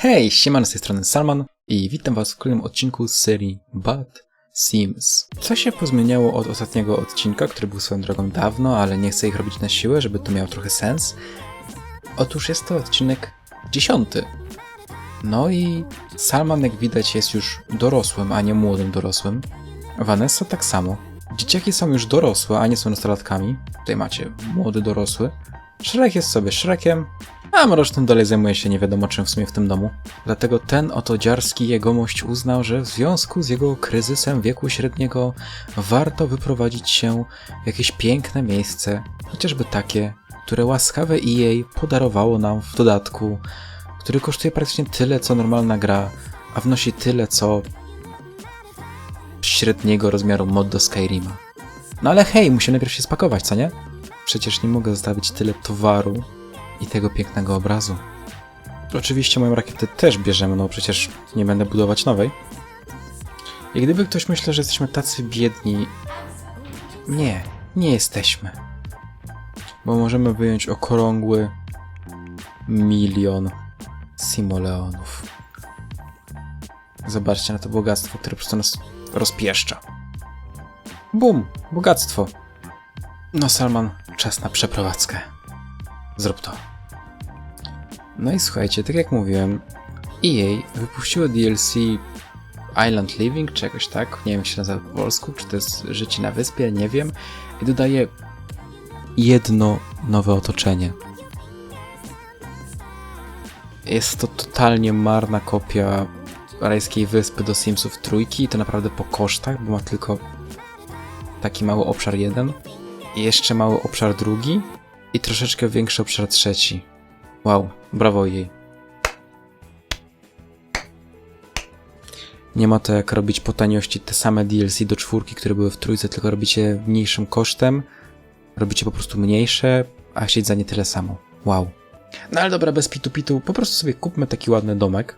Hej, siemano z tej strony Salman i witam was w kolejnym odcinku z serii Bad Sims. Co się pozmieniało od ostatniego odcinka, który był swoją drogą dawno, ale nie chcę ich robić na siłę, żeby to miało trochę sens. Otóż jest to odcinek dziesiąty. No i Salman, jak widać, jest już dorosłym, a nie młodym dorosłym. Vanessa tak samo. Dzieciaki są już dorosłe, a nie są nastolatkami. Tutaj macie młody dorosły. Shrek jest sobie Shrekiem, a Mrocznym dalej zajmuje się nie wiadomo czym w sumie w tym domu. Dlatego ten oto dziarski jegomość uznał, że w związku z jego kryzysem wieku średniego warto wyprowadzić się w jakieś piękne miejsce, chociażby takie, które łaskawe EA podarowało nam w dodatku, który kosztuje praktycznie tyle co normalna gra, a wnosi tyle co średniego rozmiaru mod do Skyrima. No ale hej, musimy najpierw się spakować, co nie? Przecież nie mogę zostawić tyle towaru i tego pięknego obrazu. Oczywiście moją rakietę też bierzemy, no przecież nie będę budować nowej. I gdyby ktoś myślał, że jesteśmy tacy biedni... Nie, nie jesteśmy. Bo możemy wyjąć okrągły milion simoleonów. Zobaczcie na to bogactwo, które po prostu nas rozpieszcza. Bum! Bogactwo! No Salman, czas na przeprowadzkę. Zrób to. No i słuchajcie, tak jak mówiłem, EA wypuściło DLC Island Living, czegoś tak, nie wiem jak się nazywa po polsku, czy to jest życie na wyspie, nie wiem, i dodaje jedno nowe otoczenie. Jest to totalnie marna kopia rajskiej wyspy do Simsów trójki i to naprawdę po kosztach, bo ma tylko taki mały obszar jeden i jeszcze mały obszar drugi i troszeczkę większy obszar trzeci. Wow, brawo jej. Nie ma to jak robić po taniości te same DLC do czwórki, które były w trójce, tylko robicie mniejszym kosztem, robicie po prostu mniejsze, a chcieć za nie tyle samo. Wow. No ale dobra, bez pitu-pitu, po prostu sobie kupmy taki ładny domek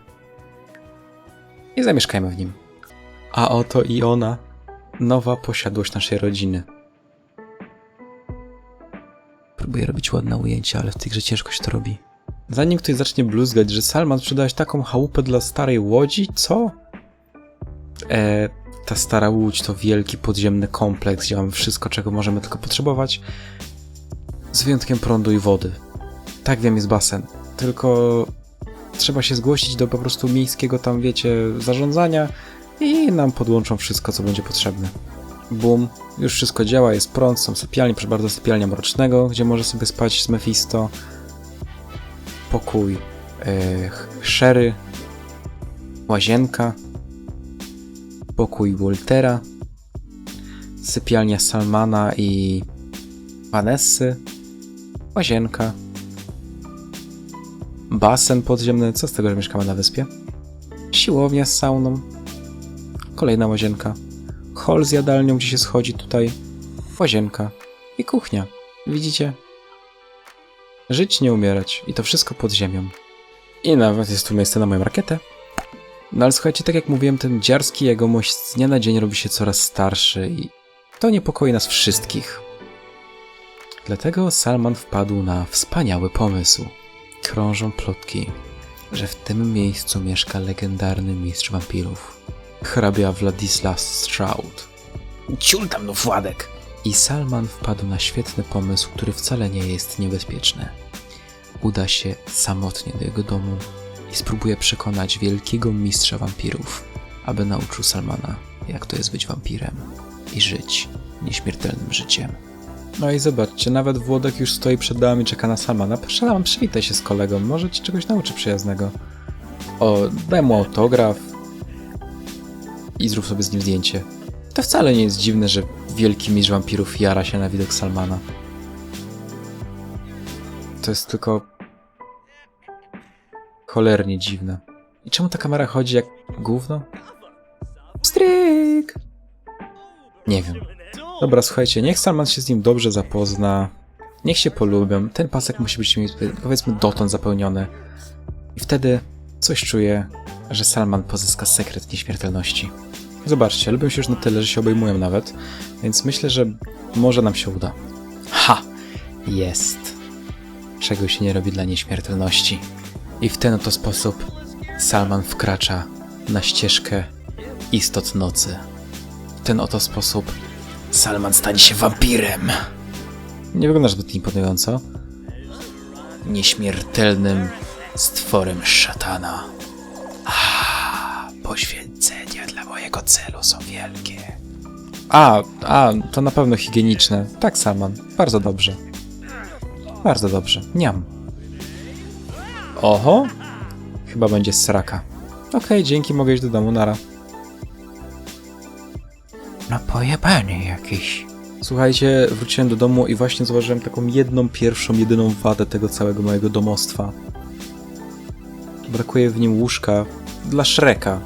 i zamieszkajmy w nim. A oto i ona, nowa posiadłość naszej rodziny. Próbuję robić ładne ujęcia, ale w tej grze ciężko się to robi. Zanim ktoś zacznie bluzgać, że Salman sprzedałeś taką chałupę dla starej łodzi, co? E, ta stara łódź to wielki podziemny kompleks, gdzie mamy wszystko, czego możemy tylko potrzebować, z wyjątkiem prądu i wody. Tak wiem, jest basen. Tylko trzeba się zgłosić do po prostu miejskiego tam, wiecie, zarządzania i nam podłączą wszystko, co będzie potrzebne. Bum, już wszystko działa, jest prąd, są sypialnie, proszę bardzo, sypialnia Mrocznego, gdzie może sobie spać z Mephisto. Pokój yy, Sherry, łazienka, pokój Waltera, sypialnia Salmana i Vanessy, łazienka, basen podziemny, co z tego, że mieszkamy na wyspie, siłownia z sauną, kolejna łazienka, hol z jadalnią, gdzie się schodzi tutaj, łazienka i kuchnia. Widzicie? Żyć, nie umierać. I to wszystko pod ziemią. I nawet jest tu miejsce na moją rakietę. No ale słuchajcie, tak jak mówiłem, ten dziarski jegomość z dnia na dzień robi się coraz starszy i to niepokoi nas wszystkich. Dlatego Salman wpadł na wspaniały pomysł. Krążą plotki, że w tym miejscu mieszka legendarny mistrz wampirów. Hrabia Władysław Stroud. Ciul tam no Władek! I Salman wpadł na świetny pomysł, który wcale nie jest niebezpieczny. Uda się samotnie do jego domu i spróbuje przekonać wielkiego mistrza wampirów, aby nauczył Salmana, jak to jest być wampirem i żyć nieśmiertelnym życiem. No i zobaczcie, nawet Włodek już stoi przed domem i czeka na Salmana. Salman, przywitaj się z kolegą, może ci czegoś nauczy przyjaznego. O, daj mu autograf i zrób sobie z nim zdjęcie. To wcale nie jest dziwne, że wielki mistrz wampirów jara się na widok Salmana. To jest tylko cholernie dziwne. I czemu ta kamera chodzi jak gówno? Stryk! Nie wiem. Dobra, słuchajcie, niech Salman się z nim dobrze zapozna. Niech się polubią. Ten pasek musi być powiedzmy dotąd zapełniony. I wtedy coś czuję, że Salman pozyska sekret nieśmiertelności. Zobaczcie, lubią się już na tyle, że się obejmują nawet, więc myślę, że może nam się uda. Ha! Jest! Czego się nie robi dla nieśmiertelności. I w ten oto sposób Salman wkracza na ścieżkę istot nocy. W ten oto sposób Salman stanie się wampirem. Nie wygląda zbyt imponująco. Nieśmiertelnym stworem szatana. A, poświęcenia celu są wielkie. A, a, to na pewno higieniczne. Tak, Salman. Bardzo dobrze. Bardzo dobrze. Niam. Oho. Chyba będzie sraka. Okej, dzięki, mogę iść do domu, nara. No pojebany jakiś. Słuchajcie, wróciłem do domu i właśnie zauważyłem taką jedną, pierwszą, jedyną wadę tego całego mojego domostwa. Brakuje w nim łóżka dla Shreka.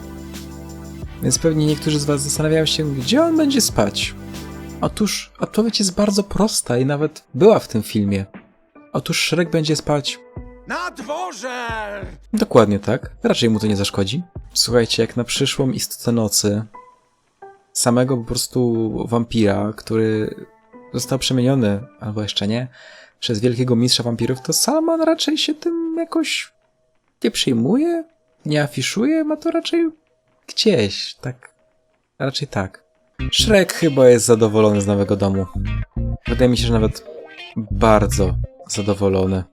Więc pewnie niektórzy z was zastanawiają się, gdzie on będzie spać. Otóż odpowiedź jest bardzo prosta i nawet była w tym filmie. Otóż Shrek będzie spać Na dworze! Dokładnie tak. Raczej mu to nie zaszkodzi. Słuchajcie, jak na przyszłą istotę nocy, samego po prostu wampira, który został przemieniony, albo jeszcze nie, przez wielkiego mistrza wampirów, to Salman raczej się tym jakoś nie przyjmuje, nie afiszuje, ma to raczej gdzieś, tak, raczej tak. Shrek chyba jest zadowolony z nowego domu. Wydaje mi się, że nawet bardzo zadowolony.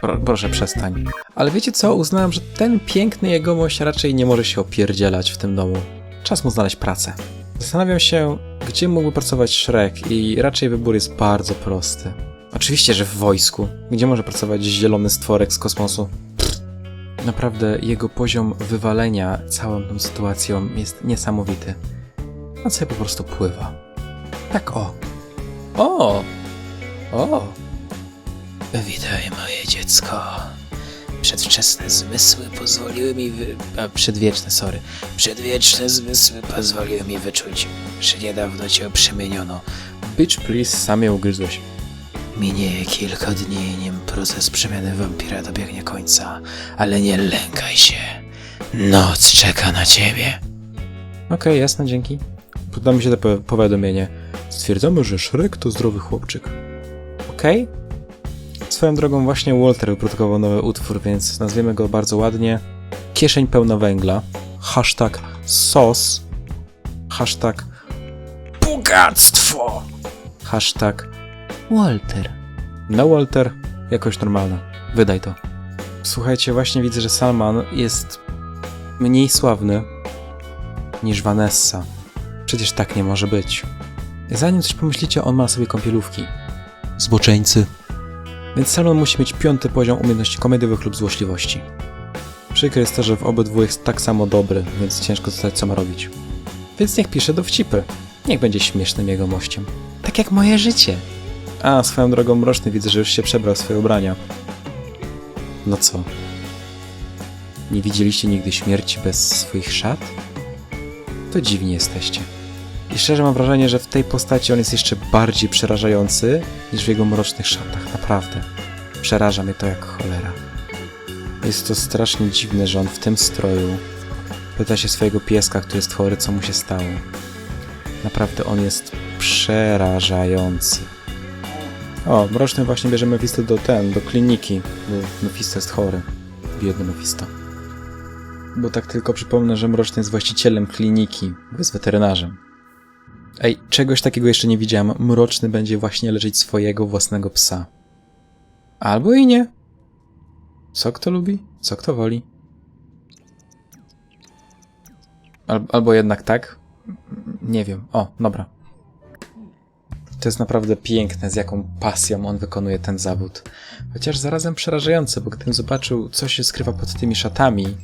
Pro, proszę przestań. Ale wiecie co? Uznałem, że ten piękny jegomość raczej nie może się opierdzielać w tym domu. Czas mu znaleźć pracę. Zastanawiam się, gdzie mógłby pracować Shrek i raczej wybór jest bardzo prosty. Oczywiście, że w wojsku. Gdzie może pracować zielony stworek z kosmosu? Naprawdę jego poziom wywalenia całą tą sytuacją jest niesamowity. On sobie po prostu pływa. Tak o. O! O! Witaj, moje dziecko. Przedwczesne zmysły pozwoliły mi wy... A, przedwieczne, sorry. Przedwieczne zmysły pozwoliły mi wyczuć, że niedawno cię przemieniono. Bitch, please, samie ugryzłeś. Minieje kilka dni, nim proces przemiany wampira dobiegnie końca, ale nie lękaj się. Noc czeka na ciebie. Okej, jasne, dzięki. Podoba mi się to po- powiadomienie. Stwierdzamy, że Shrek to zdrowy chłopczyk. Okej? Swoją drogą właśnie Walter wyprodukował nowy utwór, więc nazwiemy go bardzo ładnie. Kieszeń pełna węgla. Hashtag sos. Hashtag bogactwo. Hashtag Walter. No Walter, jakoś normalna. Wydaj to. Słuchajcie, właśnie widzę, że Salman jest mniej sławny niż Vanessa. Przecież tak nie może być. Zanim coś pomyślicie, on ma na sobie kąpielówki. Zboczeńcy. Więc Salman musi mieć piąty poziom umiejętności komediowych lub złośliwości. Przykre jest to, że w obydwu jest tak samo dobry, więc ciężko zostać co ma robić. Więc niech pisze dowcipy. Niech będzie śmiesznym jego mościem. Tak jak moje życie. A, swoją drogą mroczny widzę, że już się przebrał swoje ubrania. No co? Nie widzieliście nigdy śmierci bez swoich szat? To dziwni jesteście. I szczerze mam wrażenie, że w tej postaci on jest jeszcze bardziej przerażający niż w jego mrocznych szatach. Naprawdę. Przeraża mnie to jak cholera. Jest to strasznie dziwne, że on w tym stroju pyta się swojego pieska, który jest chory, co mu się stało. Naprawdę on jest przerażający. O, mroczny właśnie bierze Mephisto do ten, do kliniki, bo Mephisto jest chory. Biedny Mephisto. Bo tak tylko przypomnę, że Mroczny jest właścicielem kliniki, bo jest weterynarzem. Ej, czegoś takiego jeszcze nie widziałem. Mroczny będzie właśnie leczyć swojego własnego psa. Albo i nie. Co kto lubi, co kto woli. Al, albo jednak tak. Nie wiem. O, dobra. To jest naprawdę piękne, z jaką pasją on wykonuje ten zawód. Chociaż zarazem przerażające, bo gdybym zobaczył, co się skrywa pod tymi szatami,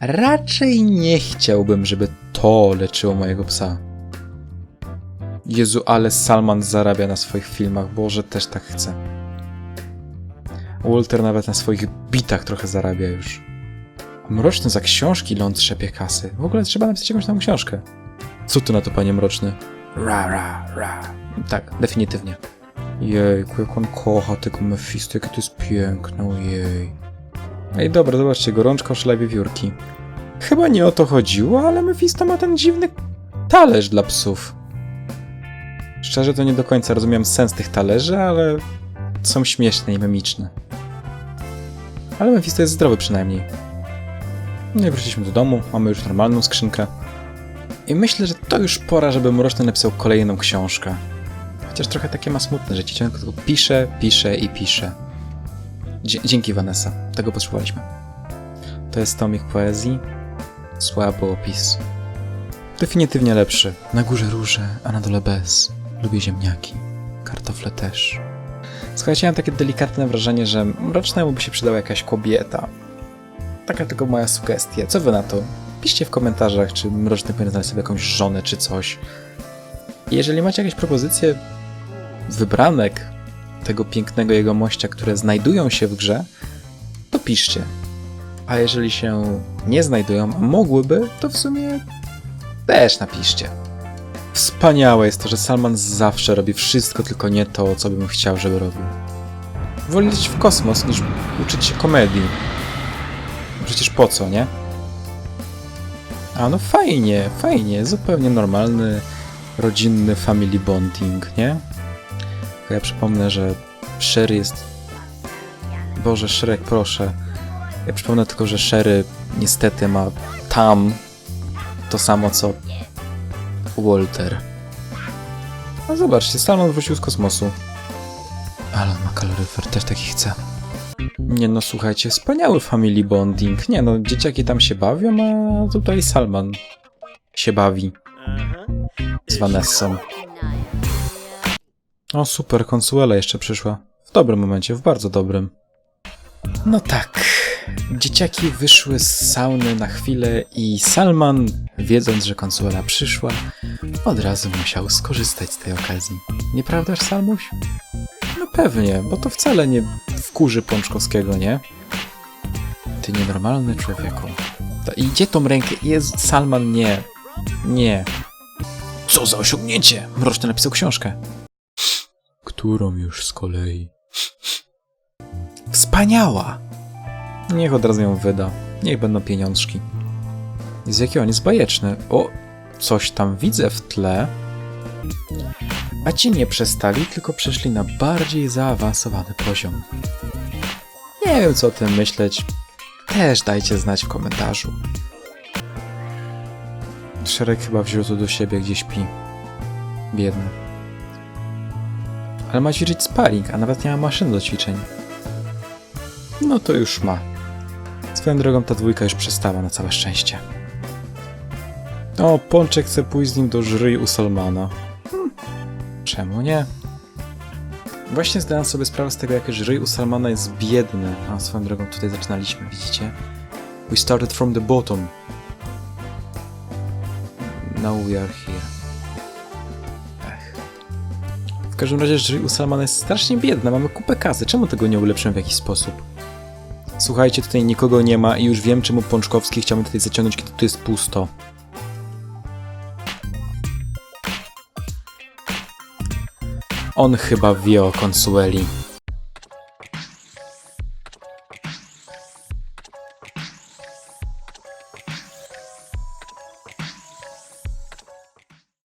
raczej nie chciałbym, żeby to leczyło mojego psa. Jezu, ale Salman zarabia na swoich filmach, Boże, też tak chcę. Walter nawet na swoich bitach trochę zarabia już. Mroczny za książki ląd trzepie kasy. W ogóle trzeba napisać jakąś tam książkę. Co tu na to, panie Mroczny? Ra, ra, ra. Tak, definitywnie. Jejku, jak on kocha tego Mephisto, jakie to jest piękne, ojej. Ej, dobra, zobaczcie, gorączka szlaj wiewiórki. Chyba nie o to chodziło, ale Mephisto ma ten dziwny talerz dla psów. Szczerze to nie do końca rozumiem sens tych talerzy, ale są śmieszne i memiczne. Ale Mephisto jest zdrowy przynajmniej. No i wróciliśmy do domu, mamy już normalną skrzynkę. I myślę, że to już pora, żeby Mroczny napisał kolejną książkę. Chociaż trochę takie ma smutne życie, ciągle tylko pisze, pisze i pisze. Dzięki Vanessa, tego potrzebowaliśmy. To jest tomik poezji, słabo opis. Definitywnie lepszy. Na górze róże, a na dole bez. Lubię ziemniaki, kartofle też. Słuchajcie, mam takie delikatne wrażenie, że Mrocznemu by się przydała jakaś kobieta. Taka tylko moja sugestia. Co wy na to? Piszcie w komentarzach, czy Mroczny powinien znaleźć sobie jakąś żonę, czy coś. I jeżeli macie jakieś propozycje wybranek tego pięknego jego mościa, które znajdują się w grze, to piszcie. A jeżeli się nie znajdują, a mogłyby, to w sumie też napiszcie. Wspaniałe jest to, że Salman zawsze robi wszystko, tylko nie to, co bym chciał, żeby robił. Woli lecieć w kosmos, niż uczyć się komedii. Przecież po co, nie? A no fajnie, fajnie, zupełnie normalny, rodzinny family bonding, nie? Tylko ja przypomnę, że Sherry jest... Boże, Shrek, proszę. Ja przypomnę tylko, że Sherry niestety ma tam to samo, co Walter. No zobaczcie, Salmon wrócił z kosmosu. Ale on ma kaloryfer, też taki chce. Nie no, słuchajcie, wspaniały family bonding. Nie no, dzieciaki tam się bawią, a tutaj Salman się bawi z Vanessą. O super, Consuela jeszcze przyszła. W dobrym momencie, w bardzo dobrym. No tak. Dzieciaki wyszły z sauny na chwilę i Salman, wiedząc, że Consuela przyszła, od razu musiał skorzystać z tej okazji. Nieprawdaż, Salmuś? No pewnie, bo to wcale nie wkurzy Pączkowskiego, nie? Ty nienormalny człowieku. To i gdzie tą rękę? Jest Salman, nie. Nie. Co za osiągnięcie! Mroczny napisał książkę. Którą już z kolei? Wspaniała! Niech od razu ją wyda. Niech będą pieniążki. Z jakiego on jest bajeczny. O, coś tam widzę w tle. A ci nie przestali, tylko przeszli na bardziej zaawansowany poziom. Nie wiem, co o tym myśleć. Też dajcie znać w komentarzu. Szereg chyba wziął to do siebie, gdzie śpi. Biedny. Ale ma ćwiczyć sparring, a nawet nie ma maszyn do ćwiczeń. No to już ma. Swoją drogą ta dwójka już przestała na całe szczęście. O, Pączek chce pójść z nim do żryj u Salmana. Czemu nie? Właśnie zdałem sobie sprawę z tego, jak żryj u Salmana jest biedny. A swoją drogą tutaj zaczynaliśmy, widzicie? We started from the bottom. Now we are here. Ech. W każdym razie żryj u Salmana jest strasznie biedny, mamy kupę kasy. Czemu tego nie ulepszymy w jakiś sposób? Słuchajcie, tutaj nikogo nie ma i już wiem, czemu Pączkowski chciał mnie tutaj zaciągnąć, kiedy tu jest pusto. On chyba wie o Consueli.